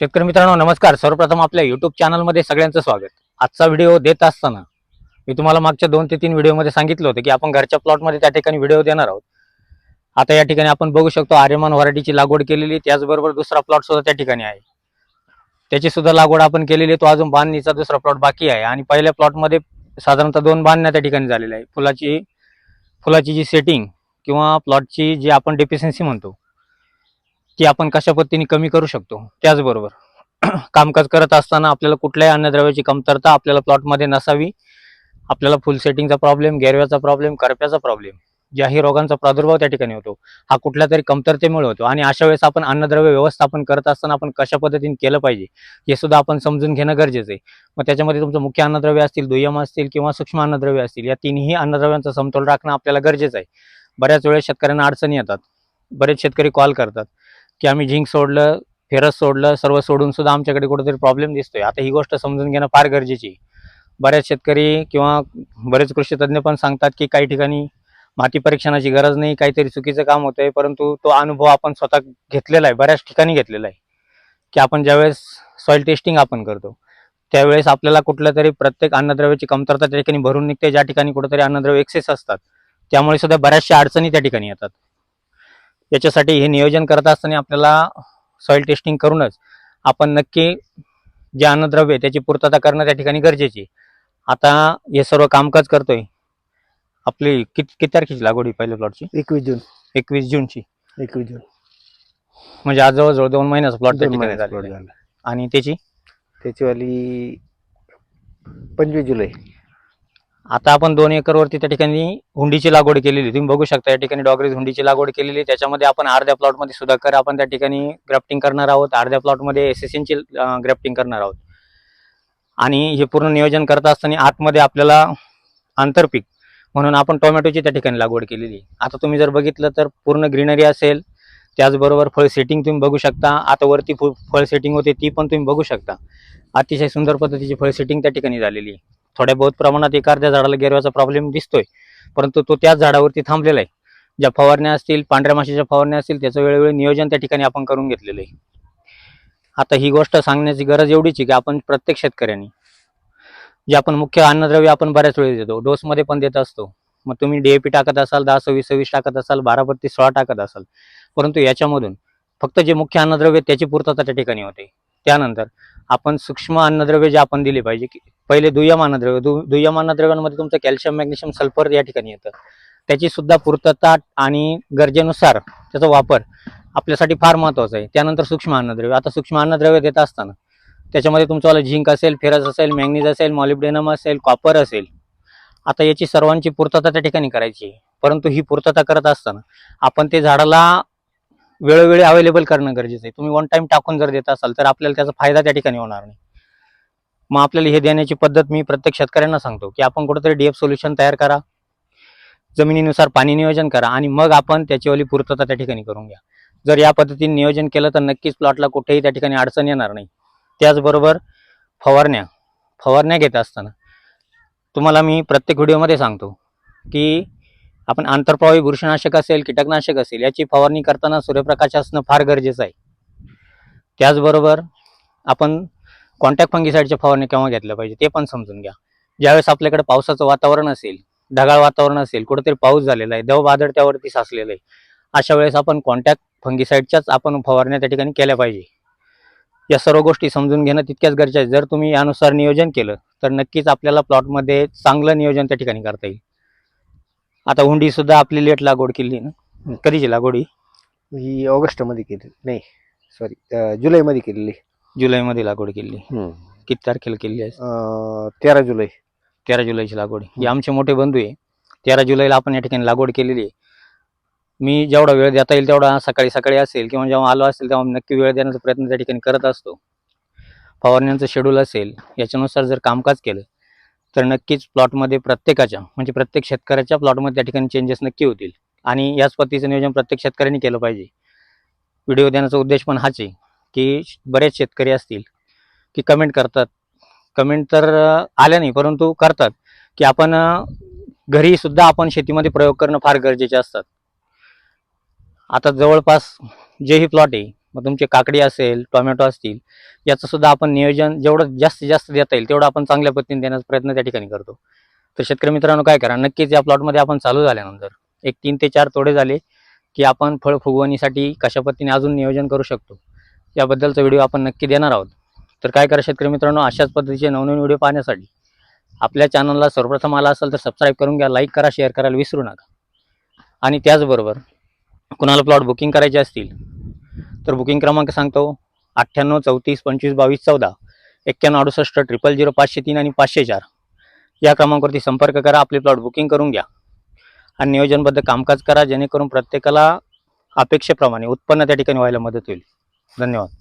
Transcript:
शेतकरी मित्रांनो नमस्कार. सर्वप्रथम आपल्या युट्यूब चॅनलमध्ये सगळ्यांचं स्वागत. आजचा व्हिडिओ देत असताना मी तुम्हाला मागच्या दोन ते तीन व्हिडिओमध्ये सांगितलं होतं की आपण घरच्या प्लॉटमध्ये त्या ठिकाणी व्हिडिओ देणार आहोत. आता या ठिकाणी आपण बघू शकतो आर्यमान व्हरायटीची लागवड केलेली त्याचबरोबर दुसरा प्लॉट सुद्धा त्या ठिकाणी आहे. त्याची सुद्धा लागवड आपण केलेली तो अजून बांधणीचा दुसरा प्लॉट बाकी आहे. आणि पहिल्या प्लॉटमध्ये साधारणतः दोन बांधण्या त्या ठिकाणी झालेल्या आहे फुलाची फुलाची जी सेटिंग किंवा प्लॉटची जी आपण डेफिशियन्सी म्हणतो ती आपण कशा पद्धतीने कमी करू शकतो? त्याचबरोबर कामकाज करत असताना आपल्याला कुठल्याही अन्नद्रव्याची कमतरता आपल्याला प्लॉटमध्ये नसावी. आपल्याला फुल सेटिंगचा प्रॉब्लेम गेरव्याचा प्रॉब्लेम करप्याचा प्रॉब्लेम ज्याही रोगांचा प्रादुर्भाव त्या ठिकाणी होतो. हा कुठल्या तरी कमतरतेमुळे होतो. आणि अशा वेळेस आपण अन्नद्रव्य व्यवस्थापन करत असताना आपण कशा पद्धतीने केलं पाहिजे हे सुद्धा आपण समजून घेणं गरजेचं आहे. मग त्याच्यामध्ये तुमचं मुख्य अन्नद्रव्य असतील दुय्यम असतील किंवा सूक्ष्म अन्नद्रव्य असतील या तिन्ही अन्नद्रव्यांचा समतोल राखणं आपल्याला गरजेचं आहे. बऱ्याच वेळेस शेतकऱ्यांना अडचणी येतात. बरेच शेतकरी कॉल करतात. की आम्ही झिंक सोडलं फेरस सोडलं सर्व सोडून सुद्धा आमच्याकडे कुठेतरी प्रॉब्लेम दिसतोय आता ही गोष्ट समजून घेणं फार गरजेची आहे. बऱ्याच शेतकरी किंवा बरेच कृषी तज्ज्ञ पण सांगतात की काही ठिकाणी माती परीक्षणाची गरज नाही काहीतरी चुकीचं काम होतंय परंतु तो अनुभव आपण स्वतः घेतलेला आहे बऱ्याच ठिकाणी घेतलेला आहे की आपण ज्यावेळेस सॉइल टेस्टिंग आपण करतो त्यावेळेस आपल्याला कुठल्या तरी प्रत्येक अन्नद्रव्याची कमतरता त्या ठिकाणी भरून निघते ज्या ठिकाणी कुठेतरी अन्नद्रव्य एक्सेस असतात त्यामुळे सुद्धा बऱ्याचशा अडचणी त्या ठिकाणी येतात याच्यासाठी हे नियोजन करत असताना आपल्याला सॉइल टेस्टिंग करूनच आपण नक्की जे अन्नद्रव्य त्याची पूर्तता करणं त्या ठिकाणी गरजेची. आता हे सर्व कामकाज करतोय. आपली किती किती तारखेची लागवड आहे पहिल्या प्लॉटची एकवीस जून. एकवीस जूनची. एकवीस जून. म्हणजे आज जवळजवळ दोन महिन्याचा प्लॉट त्या दोन ठिकाणी महिन्याचा झालेला plot आहे. झाला आणि त्याची? त्याचीवाली पंचवीस जुलै. आता आपण दोन एकरवरती त्या ठिकाणी हुंडीची लागवड केलेली तुम्ही बघू शकता या ठिकाणी डॉगरीज हुंडीची लागवड केलेली आहे. त्याच्यामध्ये आपण अर्ध्या प्लॉटमध्ये सुधाकर आपण त्या ठिकाणी ग्राफ्टिंग करणार आहोत. अर्ध्या प्लॉटमध्ये एस एस एनची ग्राफ्टिंग करणार आहोत. आणि हे पूर्ण नियोजन करत असताना आतमध्ये आपल्याला आंतरपीक म्हणून आपण टोमॅटोची त्या ठिकाणी लागवड केलेली आता तुम्ही जर बघितलं तर पूर्ण ग्रीनरी असेल त्याचबरोबर फळ सेटिंग तुम्ही बघू शकता. आता वरती फळ सेटिंग होते ती पण तुम्ही बघू शकता. अतिशय सुंदर पद्धतीची फळ सेटिंग त्या ठिकाणी झालेली आहे. थोड्या बहुत प्रमाणात एखाद्या अर्ध्या झाडाला गेरव्याचा प्रॉब्लेम दिसतोय. परंतु तो त्याच झाडावरती थांबलेला आहे. ज्या फवारण्या असतील पांढऱ्या माशीच्या फवारण्या असतील त्याचं वेळोवेळी नियोजन त्या ठिकाणी आपण करून घेतलेलं आहे. आता ही गोष्ट सांगण्याची गरज एवढीच आहे की आपण प्रत्येक शेतकऱ्यांनी जे आपण मुख्य अन्नद्रव्य आपण बऱ्याच वेळेस देतो डोसमध्ये पण देत असतो. मग तुम्ही डीएपी टाकत असाल दहा सव्वीस सव्वीस टाकत असाल बारा बत्तीस सोळा टाकत असाल परंतु याच्यामधून फक्त जे मुख्य अन्नद्रव्य त्याची पूर्तता त्या ठिकाणी होते. त्यानंतर आपण सूक्ष्म अन्नद्रव्य जे आपण दिले पाहिजे की पहिले दुय्यम अन्नद्रव्य दु दुय्यम अन्नद्रव्यांमध्ये तुमचं कॅल्शियम मॅग्नेशियम सल्फर या ठिकाणी येतं. त्याची सुद्धा पूर्तता आणि गरजेनुसार त्याचा वापर आपल्यासाठी फार महत्त्वाचा आहे. त्यानंतर सूक्ष्म अन्नद्रव्य आता सूक्ष्म अन्नद्रव्य देत असताना त्याच्यामध्ये तुमच्यावाला झिंक असेल फेरस असेल मॅग्नीज असेल मॉलिब्डेनम असेल कॉपर असेल आता याची सर्वांची पूर्तता त्या ठिकाणी करायची आहे. परंतु ही पूर्तता करत असताना आपण ते झाडाला वेळोवेळी अवेलेबल करणं गरजेचं आहे. तुम्ही वन टाइम टाकून जर देत असाल तर आपल्याला त्याचा फायदा त्या ठिकाणी होणार नाही. मग आपल्याला हे देण्याची पद्धत मी प्रत्येक शेतकऱ्यांना सांगतो की आपण कुठेतरी डीएफ सोल्युशन तयार करा जमिनीनुसार पाणी नियोजन करा आणि मग आपण त्याचीवाली पूर्तता त्या ठिकाणी करून घ्या. जर या पद्धतीने नियोजन केलं तर नक्कीच प्लॉटला कुठेही त्या ठिकाणी अडचण येणार नाही. त्याचबरोबर फवारण्या फवारण्या घेत असताना तुम्हाला मी प्रत्येक व्हिडिओमध्ये सांगतो की आपण आंतरप्रवाही बुरशीनाशक असेल कीटकनाशक असेल याची फवारणी करताना सूर्यप्रकाश असणं फार गरजेचं आहे. त्याचबरोबर आपण कॉन्टॅक्ट फंगिसाईडच्या फवारणी केव्हा घेतल्या पाहिजे ते पण समजून घ्या. ज्यावेळेस आपल्याकडे पावसाचं वातावरण असेल ढगाळ वातावरण असेल कुठेतरी पाऊस झालेला आहे दव बादळ त्यावरती साचलेलं आहे अशा वेळेस आपण कॉन्टॅक्ट फंगिसाईडच्याच आपण फवारण्या त्या ठिकाणी केल्या पाहिजे. या सर्व गोष्टी समजून घेणं तितक्याच गरजेचं आहे. जर तुम्ही यानुसार नियोजन केलं तर नक्कीच आपल्याला प्लॉटमध्ये चांगलं नियोजन त्या ठिकाणी करता येईल. आता हुंडीसुद्धा आपली लेट लागवड केली ना? कधीची लागवड ही? ही ऑगस्टमध्ये केली नाही सॉरी जुलैमध्ये केलेली. जुलैमध्ये लागवड केली. किती तारखेला केली आहे अं, तेरा जुलै. तेरा जुलैची लागवड. ही आमचे मोठे बंधू आहे. तेरा जुलैला आपण या ठिकाणी लागवड केलेली आहे. मी जेवढा वेळ देता येईल तेवढा सकाळी सकाळी असेल किंवा जेव्हा आलो असेल तेव्हा नक्की वेळ देण्याचा प्रयत्न त्या ठिकाणी करत असतो. फवारण्यांचं शेड्यूल असेल याच्यानुसार जर कामकाज केलं तर नक्कीच प्लॉटमध्ये प्रत्येकाच्या म्हणजे प्रत्येक शेतकऱ्याच्या प्लॉटमध्ये त्या ठिकाणी चेंजेस नक्की होतील. आणि याच पद्धतीचं नियोजन प्रत्येक शेतकऱ्यांनी केलं पाहिजे. व्हिडिओ देण्याचा उद्देश पण हाच आहे. की बरेच शेतकरी असतील की कमेंट करतात. कमेंट तर आल्या नाही परंतु करतात की आपण घरीसुद्धा घरी सुद्धा आपण शेतीमध्ये प्रयोग करणं फार गरजेचे असतात. आता जवळपास जेही प्लॉट आहे मग तुमचे काकडी असेल टोमॅटो असतील याचं सुद्धा आपण नियोजन जेवढं जास्तीत जास्त देता येईल तेवढं आपण चांगल्या पद्धतीने देण्याचा प्रयत्न त्या ठिकाणी करतो. तर शेतकरी मित्रांनो काय करा नक्कीच या प्लॉटमध्ये आपण चालू झाल्यानंतर एक तीन ते चार तोडे झाले की आपण फळ फुगवणीसाठी कशा पद्धतीने अजून नियोजन करू शकतो. याबद्दलचा व्हिडिओ आपण नक्की देणार आहोत. तर काय करा शेतकरी मित्रांनो अशाच पद्धतीचे नवनवीन व्हिडिओ पाहण्यासाठी आपल्या चॅनलला सर्वप्रथम आला असेल तर सबस्क्राईब करून घ्या लाईक करा शेअर करायला विसरू नका. आणि त्याचबरोबर कुणाला प्लॉट बुकिंग करायचे असतील तर बुकिंग क्रमांक सांगतो अठ्ठ्याण्णव चौतीस पंचवीस बावीस चौदा एक्क्याण्णव अडुसष्ट ट्रिपल झिरो पाचशे तीन आणि पाचशे चार. या क्रमांकावरती संपर्क करा आपले प्लॉट बुकिंग करून घ्या. आणि नियोजनबद्ध कामकाज करा जेणेकरून प्रत्येकाला अपेक्षेप्रमाणे उत्पन्न त्या ठिकाणी व्हायला मदत होईल. धन्यवाद.